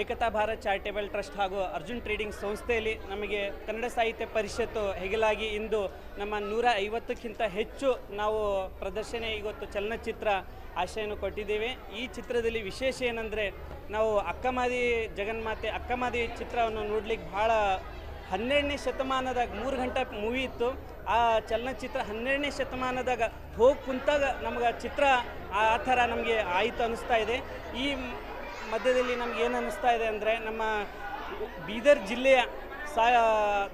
ಏಕತಾ Bharat charitable trust ಹಾಗೂ Arjun trading ಸಂಸ್ಥೆಯಲ್ಲಿ ನಮಗೆ ಕನ್ನಡ ಸಾಹಿತ್ಯ ಪರಿಷತ್ತು ಹೆಗಲಾಗಿ ಇಂದು ನಮ್ಮ ನೂರ ಐವತ್ತಕ್ಕಿಂತ ಹೆಚ್ಚು ನಾವು ಪ್ರದರ್ಶನ ಇವತ್ತು ಚಲನಚಿತ್ರ ಆಶಯನ್ನು ಕೊಟ್ಟಿದ್ದೇವೆ. ಈ ಚಿತ್ರದಲ್ಲಿ ವಿಶೇಷ ಏನಂದರೆ ನಾವು ಅಕ್ಕಮಾದಿ ಜಗನ್ಮಾತೆ ಅಕ್ಕಮಾದಿ ಚಿತ್ರವನ್ನು ನೋಡ್ಲಿಕ್ಕೆ ಭಾಳ ಹನ್ನೆರಡನೇ ಶತಮಾನದಾಗ ಮೂರು ಗಂಟೆ ಮೂವಿ ಇತ್ತು. ಆ ಚಲನಚಿತ್ರ ಹನ್ನೆರಡನೇ ಶತಮಾನದಾಗ ಹೋಗಿ ಕುಂತಾಗ ನಮ್ಗೆ ಚಿತ್ರ ಆ ಥರ ನಮಗೆ ಆಯಿತು ಅನ್ನಿಸ್ತಾ ಇದೆ. ಈ ಮಧ್ಯದಲ್ಲಿ ನಮ್ಗೆ ಏನು ಅನ್ನಿಸ್ತಾ ಇದೆ ಅಂದರೆ ನಮ್ಮ ಬೀದರ್ ಜಿಲ್ಲೆಯ ಸಾ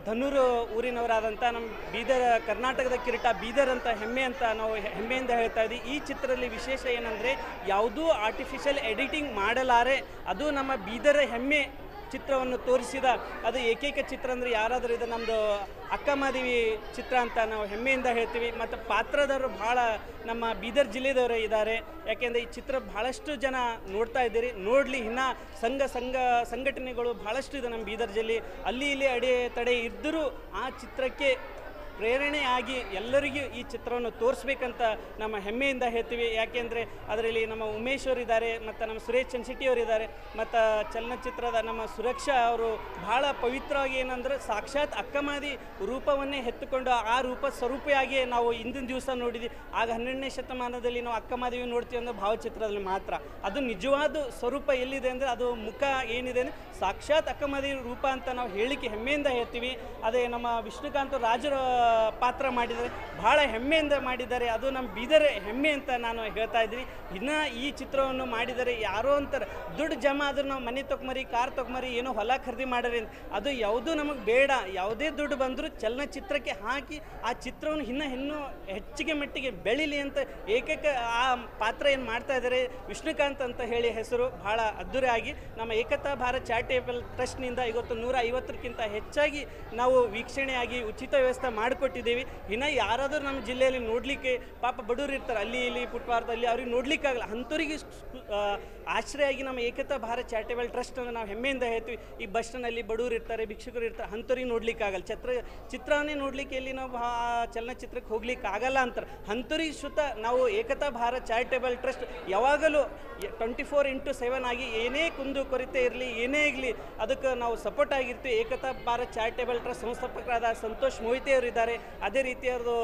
ಧನೂರು ಊರಿನವರಾದಂಥ ನಮ್ಮ ಬೀದರ್, ಕರ್ನಾಟಕದ ಕಿರೀಟ ಬೀದರ್ ಅಂತ ಹೆಮ್ಮೆ ಅಂತ ನಾವು ಹೆಮ್ಮೆಯಿಂದ ಹೇಳ್ತಾ ಇದ್ದೀವಿ ಈ ಚಿತ್ರದಲ್ಲಿ ವಿಶೇಷ ಏನಂದರೆ ಯಾವುದೂ ಆರ್ಟಿಫಿಷಿಯಲ್ ಎಡಿಟಿಂಗ್ ಮಾಡಲಾರೆ. ಅದು ನಮ್ಮ ಬೀದರ ಹೆಮ್ಮೆ ಚಿತ್ರವನ್ನು ತೋರಿಸಿದ, ಅದು ಏಕೈಕ ಚಿತ್ರ ಅಂದರೆ ಯಾರಾದರೂ ಇದು ನಮ್ಮದು ಅಕ್ಕಮಾದೇವಿ ಚಿತ್ರ ಅಂತ ನಾವು ಹೆಮ್ಮೆಯಿಂದ ಹೇಳ್ತೀವಿ. ಮತ್ತು ಪಾತ್ರದವರು ಭಾಳ ನಮ್ಮ ಬೀದರ್ ಜಿಲ್ಲೆದವರು ಇದ್ದಾರೆ. ಯಾಕೆಂದರೆ ಈ ಚಿತ್ರ ಭಾಳಷ್ಟು ಜನ ನೋಡ್ತಾ ಇದ್ದೀರಿ. ನೋಡಲಿ ಇನ್ನು ಸಂಘ ಸಂಘ, ಸಂಘಟನೆಗಳು ಭಾಳಷ್ಟು ಇದೆ ನಮ್ಮ ಬೀದರ್ ಜಿಲ್ಲೆ. ಅಲ್ಲಿ, ಇಲ್ಲಿ ಅಡೆ ತಡೆ ಇದ್ದರೂ ಆ ಚಿತ್ರಕ್ಕೆ ಪ್ರೇರಣೆಯಾಗಿ ಎಲ್ಲರಿಗೂ ಈ ಚಿತ್ರವನ್ನು ತೋರಿಸ್ಬೇಕಂತ ನಮ್ಮ ಹೆಮ್ಮೆಯಿಂದ ಹೇಳ್ತೀವಿ. ಯಾಕೆಂದರೆ ಅದರಲ್ಲಿ ನಮ್ಮ ಉಮೇಶ್ ಅವರು ಇದ್ದಾರೆ ಮತ್ತು ನಮ್ಮ ಸುರೇಶ್ ಚನ್ಶೆಟ್ಟಿ ಅವರು ಇದ್ದಾರೆ ಮತ್ತು ಚಲನಚಿತ್ರದ ನಮ್ಮ ಸುರಕ್ಷಾ ಅವರು ಭಾಳ ಪವಿತ್ರವಾಗಿ ಏನಂದ್ರೆ ಸಾಕ್ಷಾತ್ ಅಕ್ಕಮಾದಿ ರೂಪವನ್ನೇ ಎತ್ತುಕೊಂಡು ಆ ರೂಪ ಸ್ವರೂಪಿಯಾಗಿ ನಾವು ಇಂದಿನ ದಿವಸ ನೋಡಿದ್ವಿ. ಆಗ ಹನ್ನೆರಡನೇ ಶತಮಾನದಲ್ಲಿ ನಾವು ಅಕ್ಕಮಾದೇವಿ ನೋಡ್ತೀವಿ ಅಂದ್ರೆ ಭಾವಚಿತ್ರದಲ್ಲಿ ಮಾತ್ರ. ಅದು ನಿಜವಾದ ಸ್ವರೂಪ ಎಲ್ಲಿದೆ ಅಂದರೆ ಅದು ಮುಖ ಏನಿದೆ ಅಂದರೆ ಸಾಕ್ಷಾತ್ ಅಕ್ಕಮಾದಿ ರೂಪ ಅಂತ ನಾವು ಹೇಳಿಕೆ ಹೆಮ್ಮೆಯಿಂದ ಹೇಳ್ತೀವಿ. ಅದೇ ನಮ್ಮ ವಿಷ್ಣುಕಾಂತ ರಾಜರ ಪಾತ್ರ ಮಾಡಿದರೆ ಭಾಳ ಹೆಮ್ಮೆಯಿಂದ ಮಾಡಿದ್ದಾರೆ. ಅದು ನಮ್ಮ ಬೀದರ್ ಹೆಮ್ಮೆ ಅಂತ ನಾನು ಹೇಳ್ತಾ ಇದ್ದೀನಿ. ಇನ್ನು ಈ ಚಿತ್ರವನ್ನು ಮಾಡಿದರೆ ಯಾರೋ ಅಂತಾರೆ, ದುಡ್ಡು ಜಮಾ ಆದರೂ ನಾವು ಮನೆ ತೊಗೊಂಬರಿ ಕಾರ್ ತೊಗೊಂಬರಿ ಏನೋ ಹೊಲ ಖರೀದಿ ಮಾಡಿರಿ ಅಂತ. ಅದು ಯಾವುದೂ ನಮಗೆ ಬೇಡ. ಯಾವುದೇ ದುಡ್ಡು ಬಂದರೂ ಚಲನಚಿತ್ರಕ್ಕೆ ಹಾಕಿ ಆ ಚಿತ್ರವನ್ನು ಇನ್ನೂ ಇನ್ನೂ ಹೆಚ್ಚಿಗೆ ಮಟ್ಟಿಗೆ ಬೆಳೀಲಿ ಅಂತ ಏಕೈಕ ಆ ಪಾತ್ರ ಏನು ಮಾಡ್ತಾ ಇದ್ದಾರೆ, ವಿಷ್ಣುಕಾಂತ್ ಅಂತ ಹೇಳಿ ಹೆಸರು ಭಾಳ ಅದ್ದೂರಿಯಾಗಿ ನಮ್ಮ ಏಕತಾ ಭಾರತ್ ಚಾರಿಟೇಬಲ್ ಟ್ರಸ್ಟ್ನಿಂದ ಇವತ್ತು ನೂರ ಐವತ್ತಕ್ಕಿಂತ ಹೆಚ್ಚಾಗಿ ನಾವು ವೀಕ್ಷಣೆಯಾಗಿ ಉಚಿತ ವ್ಯವಸ್ಥೆ ಮಾಡಿಕೊಟ್ಟಿದ್ದೀವಿ. ಇನ್ನು ಯಾರಾದರೂ ನಮ್ಮ ಜಿಲ್ಲೆಯಲ್ಲಿ ನೋಡಲಿಕ್ಕೆ, ಪಾಪ ಬಡವರು ಇರ್ತಾರೆ, ಅಲ್ಲಿ ಇಲ್ಲಿ ಫುಟ್ಪಾರ್ದಲ್ಲಿ ಅವ್ರಿಗೆ ನೋಡಲಿಕ್ಕಾಗಲ್ಲ. ಅಂಥವ್ರಿಗೆ ಆಶ್ರಯ ಆಗಿ ನಮ್ಮ ಏಕತಾ ಭಾರತ್ ಚಾರಿಟೇಬಲ್ ಟ್ರಸ್ಟ್ ಅಂತ ನಾವು ಹೆಮ್ಮೆಯಿಂದ ಹೇಳ್ತೀವಿ. ಈ ಬಸ್ ಸ್ಟ್ಯಾಂಡಲ್ಲಿ ಬಡವರು ಇರ್ತಾರೆ, ಭಿಕ್ಷುಕರು ಇರ್ತಾರೆ, ಅಂಥವ್ರಿಗೆ ನೋಡಲಿಕ್ಕಾಗಲ್ಲ. ಚಿತ್ರ ಚಿತ್ರನೇ ನೋಡಲಿಕ್ಕೆ ಇಲ್ಲಿ ನಾವು ಆ ಚಲನಚಿತ್ರಕ್ಕೆ ಹೋಗ್ಲಿಕ್ಕೆ ಆಗಲ್ಲ ಅಂತಾರೆ. ಅಂಥವ್ರಿಗೆ ಸುತ್ತ ನಾವು ಏಕತಾ ಭಾರತ್ ಚಾರಿಟೇಬಲ್ ಟ್ರಸ್ಟ್ ಯಾವಾಗಲೂ ಟ್ವೆಂಟಿ ಫೋರ್ ಇಂಟು ಸೆವೆನ್ ಆಗಿ ಏನೇ ಕುಂದು ಕೊರತೆ ಇರಲಿ, ಏನೇ ಇರಲಿ, ಅದಕ್ಕೆ ನಾವು ಸಪೋರ್ಟ್ ಆಗಿರ್ತೀವಿ. ಏಕತಾ ಭಾರತ್ ಚಾರಿಟೇಬಲ್ ಟ್ರಸ್ಟ್ ಸಂಸ್ಥಾಪಕರಾದ ಸಂತೋಷ್ ಮೊಹಿತೆ ಇದ್ದಾರೆ ಅದೇ ರೀತಿಯವರು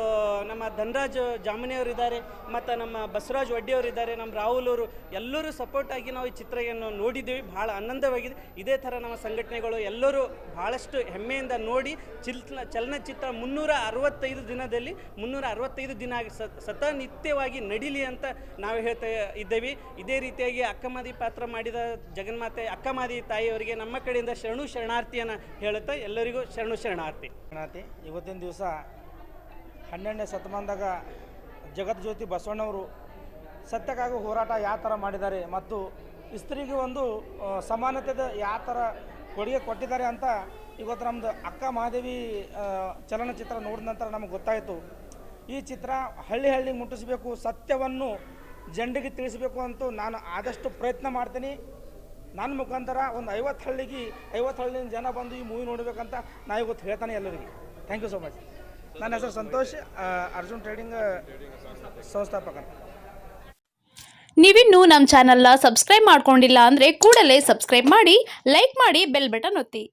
ನಮ್ಮ ಧನರಾಜ್ ಜಾಮನಿ ಅವರು ಇದ್ದಾರೆ ಮತ್ತು ನಮ್ಮ ಬಸವರಾಜ್ ವಡ್ಡಿಯವರು ಇದ್ದಾರೆ ನಮ್ಮ ರಾಹುಲ್ ಅವರು ಎಲ್ಲರೂ ಸಪೋರ್ಟ್ ಆಗಿ ನಾವು ಈ ಚಿತ್ರವನ್ನು ನೋಡಿದ್ದೀವಿ. ಭಾಳ ಆನಂದವಾಗಿದೆ. ಇದೇ ಥರ ನಮ್ಮ ಸಂಘಟನೆಗಳು ಎಲ್ಲರೂ ಭಾಳಷ್ಟು ಹೆಮ್ಮೆಯಿಂದ ನೋಡಿ ಚಿಲ್ನ ಚಲನಚಿತ್ರ ಮುನ್ನೂರ ಅರವತ್ತೈದು ದಿನದಲ್ಲಿ ಮುನ್ನೂರ ಅರವತ್ತೈದು ದಿನ ಆಗಿ ಸ, ಸತನಿತ್ಯವಾಗಿ ನಡೀಲಿ ಅಂತ ನಾವು ಹೇಳ್ತಾ ಇದ್ದೇವೆ. ಇದೇ ರೀತಿಯಾಗಿ ಅಕ್ಕಮಾದಿ ಪಾತ್ರ ಮಾಡಿದ ಜಗನ್ಮಾತೆ ಅಕ್ಕಮಾದಿ ತಾಯಿಯವರಿಗೆ ನಮ್ಮ ಕಡೆಯಿಂದ ಶರಣು ಶರಣಾರ್ಥಿಯನ್ನು ಹೇಳುತ್ತಾ ಎಲ್ಲರಿಗೂ ಶರಣು ಶರಣಾರ್ಥಿ. ಶರಣಾರ್ಥಿ, ಇವತ್ತಿನ ದಿವಸ ಹನ್ನೆರಡನೇ ಶತಮಾನದಾಗ ಜಗಜ್ಯೋತಿ ಬಸವಣ್ಣವರು ಸತ್ಯಕ್ಕಾಗಿ ಹೋರಾಟ ಯಾವ ಥರ ಮಾಡಿದ್ದಾರೆ ಮತ್ತು ಇಸ್ತ್ರೀಗೆ ಒಂದು ಸಮಾನತೆದ ಯಾವ ಥರ ಕೊಡುಗೆ ಕೊಟ್ಟಿದ್ದಾರೆ ಅಂತ ಇವತ್ತು ನಮ್ಮದು ಅಕ್ಕ ಮಹಾದೇವಿ ಚಲನಚಿತ್ರ ನೋಡಿದ ನಂತರ ನಮಗೆ ಗೊತ್ತಾಯಿತು. ಈ ಚಿತ್ರ ಹಳ್ಳಿ ಹಳ್ಳಿಗೆ ಮುಟ್ಟಿಸಬೇಕು, ಸತ್ಯವನ್ನು ಜನರಿಗೆ ತಿಳಿಸಬೇಕು ಅಂತೂ ನಾನು ಆದಷ್ಟು ಪ್ರಯತ್ನ ಮಾಡ್ತೀನಿ. ನನ್ನ ಮುಖಾಂತರ ಒಂದು ಐವತ್ತು ಹಳ್ಳಿಗೆ ಐವತ್ತು ಹಳ್ಳಿನ ಜನ ಬಂದು ಈ ಮೂವಿ ನೋಡಬೇಕಂತ ನಾ ಇವತ್ತು ಹೇಳ್ತಾನೆ ಎಲ್ಲರಿಗೆ. ಥ್ಯಾಂಕ್ ಯು ಸೊ ಮಚ್ ನನ್ನ ಹೆಸರು ಸಂತೋಷ್ ಅರ್ಜುನ್ ಟ್ರೇಡಿಂಗ್ ಸಂಸ್ಥಾಪಕ. ನೀವಿನ್ನೂ ನಮ್ಮ ಚಾನಲ್ನ ಸಬ್ಸ್ಕ್ರೈಬ್ ಮಾಡ್ಕೊಂಡಿಲ್ಲ ಅಂದರೆ ಕೂಡಲೇ ಸಬ್ಸ್ಕ್ರೈಬ್ ಮಾಡಿ, ಲೈಕ್ ಮಾಡಿ, ಬೆಲ್ ಬಟನ್ ಒತ್ತಿ.